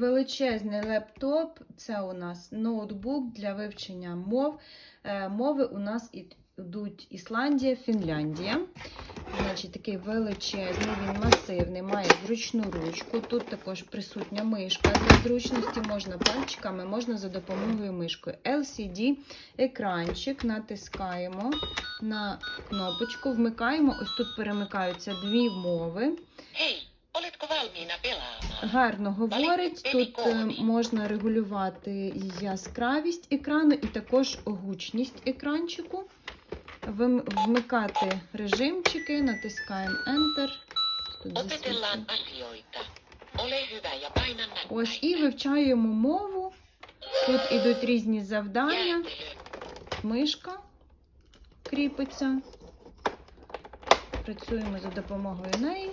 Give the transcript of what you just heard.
Величезний лептоп це у нас ноутбук для вивчення мов. Е, Мови у нас йдуть Ісландія, Фінляндія. Значить, такий величезний, він масивний, має зручну ручку. Тут також присутня мишка. Для зручності можна пальчиками, можна за допомогою мишкою. LCD екранчик, натискаємо на кнопочку, вмикаємо. Ось тут перемикаються дві мови. Hei, oletko valmiina pelaamaan? Гарно говорить. Тут е, можна регулювати яскравість екрану і також гучність екранчику. Вмикати режимчики, натискаємо Enter. Тут Ось і вивчаємо мову. Тут ідуть різні завдання. Мишка кріпиться. Працюємо за допомогою неї.